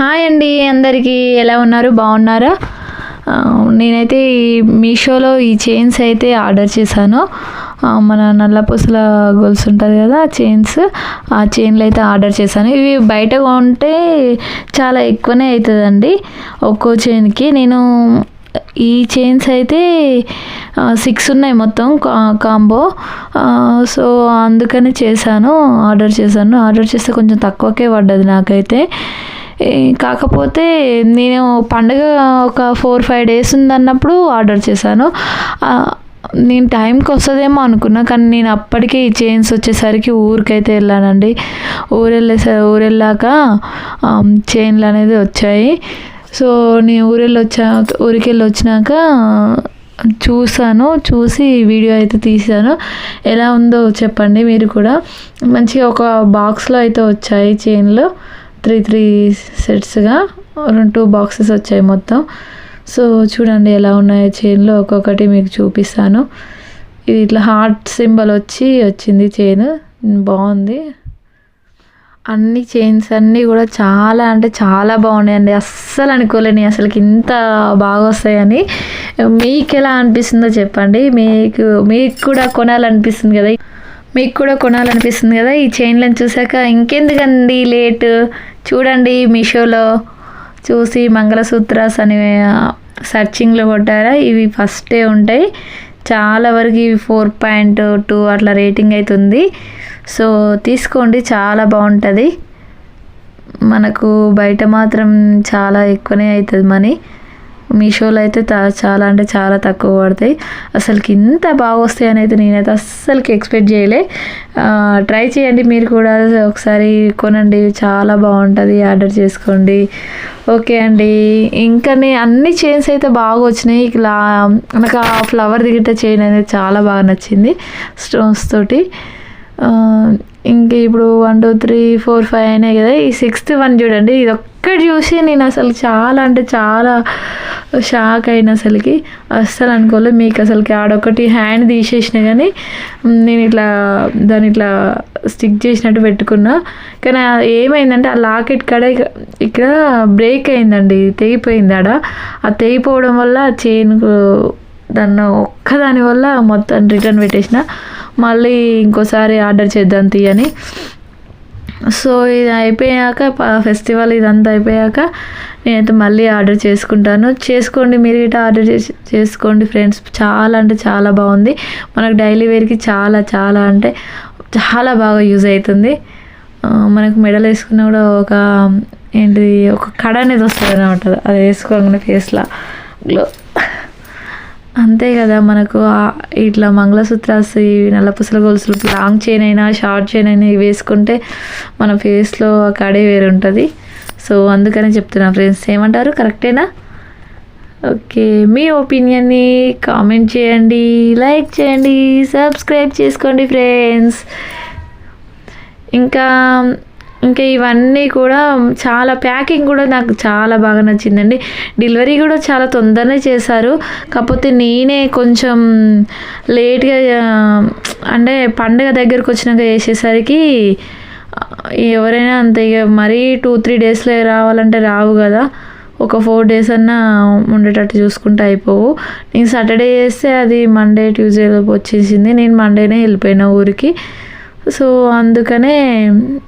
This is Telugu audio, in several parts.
హాయ్ అండి అందరికీ ఎలా ఉన్నారు? బాగున్నారా? నేనైతే ఈ మీషోలో ఈ చైన్స్ అయితే ఆర్డర్ చేశాను. మన నల్లపూసల గొలుసు ఉంటుంది కదా చైన్స్. ఆ చైన్లు అయితే ఆర్డర్ చేశాను. ఇవి బయట కొంటే చాలా ఎక్కువనే అవుతుందండి ఒక్కో చైన్కి. నేను ఈ చైన్స్ అయితే సిక్స్ ఉన్నాయి మొత్తం కా- కాంబో. సో అందుకని చేశాను ఆర్డర్ చేశాను. ఆర్డర్ చేస్తే కొంచెం తక్కువకే పడ్డది నాకైతే. కాకపోతే నేను పండగ ఒక ఫోర్ ఫైవ్ డేస్ ఉందన్నప్పుడు ఆర్డర్ చేశాను. నేను టైంకి వస్తుందేమో అనుకున్నా కానీ నేను అప్పటికే ఈ చైన్స్ వచ్చేసరికి ఊరికైతే వెళ్ళానండి. ఊరు వెళ్ళేసరి ఊరు వెళ్ళాక చైన్లు అనేది వచ్చాయి. సో నేను ఊరెళ్ళి వచ్చా ఊరికి వెళ్ళి వచ్చినాక చూసాను చూసి వీడియో అయితే తీసాను ఎలా ఉందో చెప్పండి మీరు కూడా. మంచిగా ఒక బాక్స్లో అయితే వచ్చాయి చైన్లు. త్రీ త్రీ సెట్స్గా రెండు టూ బాక్సెస్ వచ్చాయి మొత్తం. సో చూడండి ఎలా ఉన్నాయో చైన్లో. ఒక్కొక్కటి మీకు చూపిస్తాను. ఇది ఇట్లా హార్ట్ సింబల్ వచ్చి వచ్చింది చైన్. బాగుంది. అన్ని చైన్స్ అన్నీ కూడా చాలా అంటే చాలా బాగున్నాయండి. అస్సలు అనుకోలేని అసలుకి ఇంత బాగా వస్తాయని. మీకు ఎలా అనిపిస్తుందో చెప్పండి. మీకు మీకు కూడా కొనాలనిపిస్తుంది కదా. మీకు కూడా కొనాలనిపిస్తుంది కదా ఈ చైన్లను చూసాక ఇంకెందుకండి లేట్? చూడండి మీషోలో చూసి మంగళసూత్రాస్ అని సర్చింగ్లో కొట్టారా? ఇవి ఫస్టే ఉంటాయి. చాలా వరకు ఇవి ఫోర్ పాయింట్ టూ అట్లా రేటింగ్ అవుతుంది సో తీసుకోండి చాలా బాగుంటుంది. మనకు బయట మాత్రం చాలా ఎక్కువనే అవుతుంది మనీ. మీషోలో అయితే చాలా అంటే చాలా తక్కువ పడతాయి. అసలుకి ఇంత బాగా వస్తాయని అయితే నేనైతే అస్సలకి ఎక్స్పెక్ట్ చేయలే. ట్రై చేయండి మీరు కూడా. ఒకసారి కొనండి. చాలా బాగుంటుంది. ఆర్డర్ చేసుకోండి. ఓకే అండి. ఇంకా అన్ని చైన్స్ అయితే బాగా వచ్చినాయి. ఇలా నాకు ఆ ఫ్లవర్ దిగితే చైన్ అనేది చాలా బాగా నచ్చింది. స్టోన్స్ తోటి. ఇంక ఇప్పుడు one two three four five అయినాయి కదా. ఈ సిక్స్త్ వన్ చూడండి. ఇది ఒక్కటి చూసి నేను అసలు చాలా అంటే చాలా షాక్ అయిన అసలుకి. అస్సలు అనుకోలేదు మీకు అసలుకి ఆడొకటి హ్యాండ్ తీసేసిన కానీ నేను ఇట్లా దాన్ని ఇట్లా స్టిక్ చేసినట్టు పెట్టుకున్నా. కానీ ఏమైందంటే ఆ లాకెట్ కాడ ఇక- ఇక్కడ బ్రేక్ అయిందండి. తెగిపోయింది ఆడ. ఆ తెగిపోవడం వల్ల చైన్ దాన్ని ఒక్కదాని వల్ల మొత్తం రిటర్న్ పెట్టేసిన. మళ్ళీ ఇంకోసారి ఆర్డర్ చేద్దాం తీయని సో ఇది అయిపోయాక ఫెస్టివల్ ఇదంతా అయిపోయాక నేనైతే మళ్ళీ ఆర్డర్ చేసుకుంటాను. చేసుకోండి మీరు ఇట్లా ఆర్డర్ చేసి చేసుకోండి ఫ్రెండ్స్. చాలా అంటే చాలా బాగుంది. మనకు డైలీ వేర్కి చాలా చాలా అంటే చాలా బాగా యూజ్ అవుతుంది. మనకు మెడల్ వేసుకున్న కూడా ఒక ఏంటిది ఒక కడ అనేది వస్తుంది అనమాట అది వేసుకోగానే ఫేస్లో గ్లో అంతే కదా మనకు ఇట్లా మంగళసూత్రాస్ ఇవి నల్లపూసల గొలుసులు లాంగ్ చైన్ అయినా షార్ట్ చైన్ అయినా ఇవి వేసుకుంటే మన ఫేస్లో ఆ కడే వేరు ఉంటుంది. సో అందుకని చెప్తున్నా ఫ్రెండ్స్. ఏమంటారు? కరెక్టేనా? ఓకే. మీ ఒపీనియన్ని కామెంట్ చేయండి లైక్ చేయండి సబ్స్క్రైబ్ చేసుకోండి ఫ్రెండ్స్. ఇంకా ఇంకా ఇవన్నీ కూడా చాలా ప్యాకింగ్ కూడా నాకు చాలా బాగా నచ్చిందండి. డెలివరీ కూడా చాలా తొందరనే చేశారు. కాకపోతే నేనే కొంచెం లేట్గా అంటే పండగ దగ్గరకు వచ్చినాక చేసేసరికి ఎవరైనా అంతే ఇక మరీ టూ త్రీ డేస్లో రావాలంటే రావు కదా. ఒక ఫోర్ డేస్ అన్నా ఉండేటట్టు చూసుకుంటే అయిపోవు. నేను సాటర్డే చేస్తే అది మండే ట్యూస్డే వచ్చేసింది. నేను మండేనే వెళ్ళిపోయిన ఊరికి. సో అందుకనే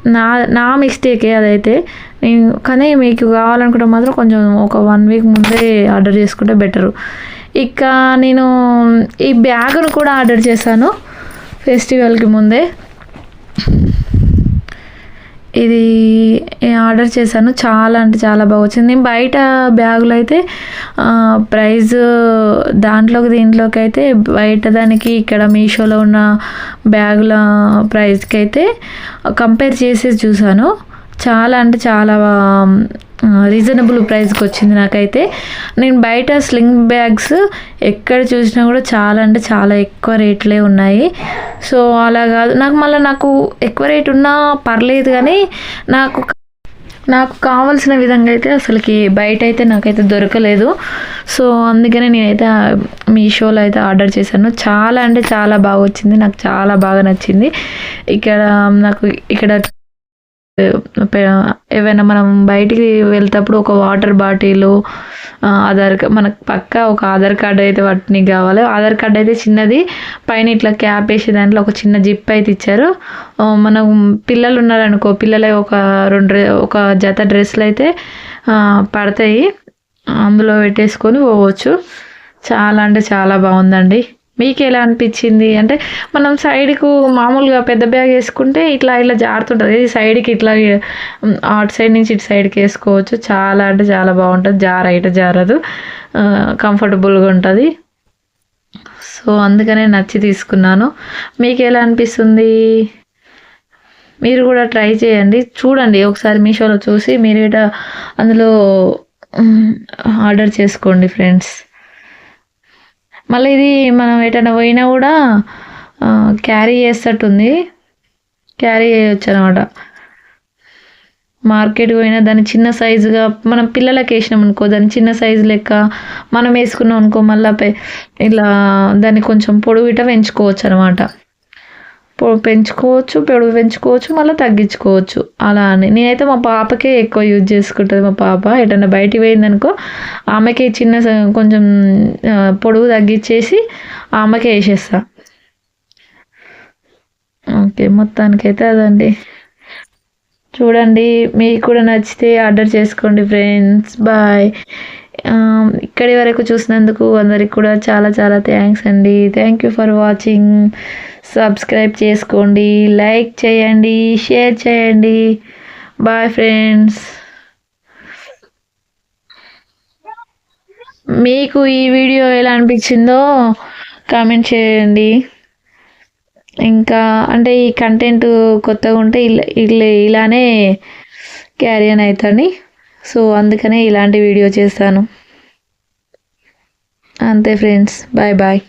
నా నా మిస్టేకే అదైతే. నేను కానీ మీకు కావాలనుకుంటే మాత్రం కొంచెం ఒక వన్ వీక్ ముందే ఆర్డర్ చేసుకుంటే బెటరు ఇక నేను ఈ బ్యాగును కూడా ఆర్డర్ చేశాను. ఫెస్టివల్కి ముందే. ఇది ఆర్డర్ చేశాను. చాలా అంటే చాలా బాగా వచ్చింది. నేను బయట బ్యాగులు అయితే ఆ, ప్రైస్ దాంట్లోకి దీంట్లోకి అయితే బయట దానికి ఇక్కడ మీషోలో ఉన్న బ్యాగుల ప్రైస్కి అయితే కంపేర్ చేసి చూశాను. చాలా అంటే చాలా రీజనబుల్ ప్రైస్కి వచ్చింది నాకైతే. నేను బయట స్లింగ్ బ్యాగ్స్ ఎక్కడ చూసినా కూడా చాలా అంటే చాలా ఎక్కువ రేట్లే ఉన్నాయి. సో అలా కాదు. నాకు మళ్ళీ నాకు ఎక్కువ రేట్ ఉన్నా పర్లేదు కానీ నాకు నాకు కావాల్సిన విధంగా అయితే అసలుకి బయట అయితే నాకైతే దొరకలేదు. సో అందుకనే నేనైతే మీషోలో అయితే ఆర్డర్ చేశాను. చాలా అంటే చాలా బాగా వచ్చింది. నాకు చాలా బాగా నచ్చింది. ఇక్కడ నాకు ఇక్కడ ఏవైనా మనం బయటికి వెళ్తేప్పుడు ఒక వాటర్ బాటిల్ ఆధార్ మనకు పక్కా ఒక ఆధార్ కార్డ్ అయితే వాటిని కావాలి. ఆధార్ కార్డ్ అయితే చిన్నది పైన ఇట్లా క్యాప్ వేసి దాంట్లో ఒక చిన్న జిప్ అయితే ఇచ్చారు. మనం పిల్లలు ఉన్నారనుకో పిల్లల ఒక రెండు ఒక జత డ్రెస్సులు అయితే పడతాయి. అందులో పెట్టేసుకొని పోవచ్చు. చాలా అంటే చాలా బాగుందండి. మీకు ఎలా అనిపించింది అంటే మనం సైడ్కు మామూలుగా పెద్ద బ్యాగ్ వేసుకుంటే ఇట్లా ఇట్లా జారుతుంటుంది. ఇది సైడ్కి ఇట్లా అటు సైడ్ నుంచి ఇటు సైడ్కి వేసుకోవచ్చు. చాలా అంటే చాలా బాగుంటుంది. జార ఇట జారదు. కంఫర్టబుల్గా ఉంటుంది. సో అందుకనే నచ్చి తీసుకున్నాను. మీకు ఎలా అనిపిస్తుంది మీరు కూడా ట్రై చేయండి. చూడండి. ఒకసారి మీషోలో చూసి మీరు ఇట అందులో ఆర్డర్ చేసుకోండి ఫ్రెండ్స్. మళ్ళీ ఇది మనం ఎటైనా పోయినా కూడా క్యారీ చేసేటట్టుంది. క్యారీ చేయొచ్చు అనమాట మార్కెట్ పోయినా దాన్ని చిన్న సైజుగా మనం పిల్లలకి వేసినాం అనుకో దాన్ని చిన్న సైజు లెక్క మనం వేసుకున్నాం అనుకో మళ్ళీ ఇలా దాన్ని కొంచెం పొడుగుట పెంచుకోవచ్చు అనమాట పెంచుకోవచ్చు పొడవు పెంచుకోవచ్చు మళ్ళీ తగ్గించుకోవచ్చు. అలా అని. నేనైతే మా పాపకే ఎక్కువ యూజ్ చేసుకుంటుంది మా పాప. ఎటన్నా బయటికి పోయిందనుకో ఆమెకి చిన్న స- కొంచెం పొడవు పొడుగు తగ్గించేసి ఆమెకే వేసేస్తా. ఓకే మొత్తానికైతే అదండి. చూడండి మీకు కూడా నచ్చితే ఆర్డర్ చేసుకోండి ఫ్రెండ్స్. బాయ్. ఇక్కడి వరకు చూసినందుకు అందరికి కూడా చాలా చాలా థ్యాంక్స్ అండి. Thank you for watching. Subscribe చేసుకోండి లైక్ చేయండి షేర్ చేయండి. బాయ్ ఫ్రెండ్స్ మీకు ఈ వీడియో ఎలా అనిపించిందో కామెంట్ చేయండి. ఇంకా అంటే ఈ కంటెంట్ కొత్తగా ఉంటే ఇలా ఇలానే క్యారీ అని అవుతాను సో అందుకనే ఇలాంటి వీడియో చేస్తాను. అంతే ఫ్రెండ్స్ బాయ్ బాయ్